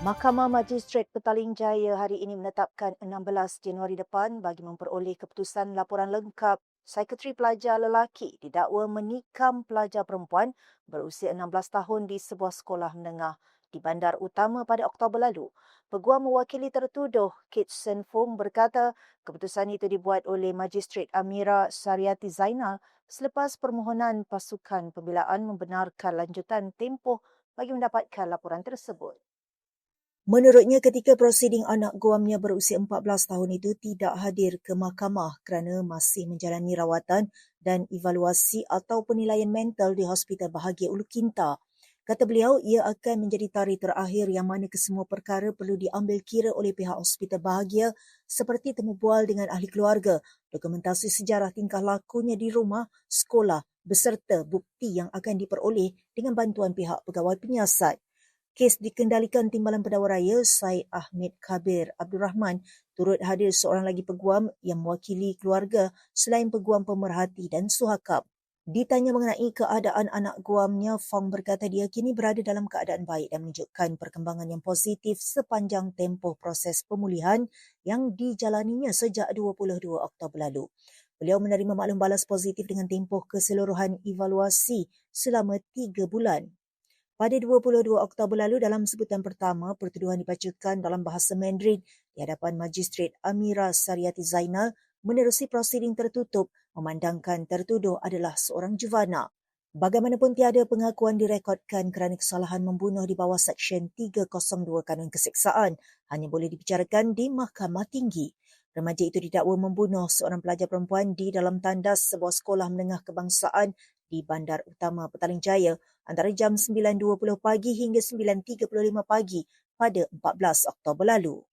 Mahkamah Magistrate Petaling Jaya hari ini menetapkan 16 Januari depan bagi memperoleh keputusan laporan lengkap psikiatri pelajar lelaki didakwa menikam pelajar perempuan berusia 16 tahun di sebuah sekolah menengah di Bandar Utama pada Oktober lalu. Peguam mewakili tertuduh Kit Sen Fong berkata keputusan itu dibuat oleh Magistrate Amira Sariati Zainal selepas permohonan pasukan pembelaan membenarkan lanjutan tempoh bagi mendapatkan laporan tersebut. Menurutnya ketika prosiding anak guamnya berusia 14 tahun itu tidak hadir ke mahkamah kerana masih menjalani rawatan dan evaluasi atau penilaian mental di Hospital Bahagia Ulu Kinta. Kata beliau, ia akan menjadi tarikh terakhir yang mana kesemua perkara perlu diambil kira oleh pihak Hospital Bahagia seperti temu bual dengan ahli keluarga, dokumentasi sejarah tingkah lakunya di rumah, sekolah beserta bukti yang akan diperoleh dengan bantuan pihak pegawai penyiasat. Kes dikendalikan Timbalan Pendakwa Raya Syed Ahmed Kabir Abdul Rahman turut hadir seorang lagi peguam yang mewakili keluarga selain peguam pemerhati dan suhakab. Ditanya mengenai keadaan anak guamnya, Fong berkata dia kini berada dalam keadaan baik dan menunjukkan perkembangan yang positif sepanjang tempoh proses pemulihan yang dijalaninya sejak 22 Oktober lalu. Beliau menerima maklum balas positif dengan tempoh keseluruhan evaluasi selama tiga bulan. Pada 22 Oktober lalu dalam sebutan pertama, pertuduhan dibacakan dalam bahasa Mandarin di hadapan Magistrat Amira Sariati Zainal menerusi prosiding tertutup memandangkan tertuduh adalah seorang juvana. Bagaimanapun tiada pengakuan direkodkan kerana kesalahan membunuh di bawah Seksyen 302 Kanun Keseksaan hanya boleh dibicarakan di Mahkamah Tinggi. Remaja itu didakwa membunuh seorang pelajar perempuan di dalam tandas sebuah sekolah menengah kebangsaan di Bandar Utama Petaling Jaya antara jam 9.20 pagi hingga 9.35 pagi pada 14 Oktober lalu.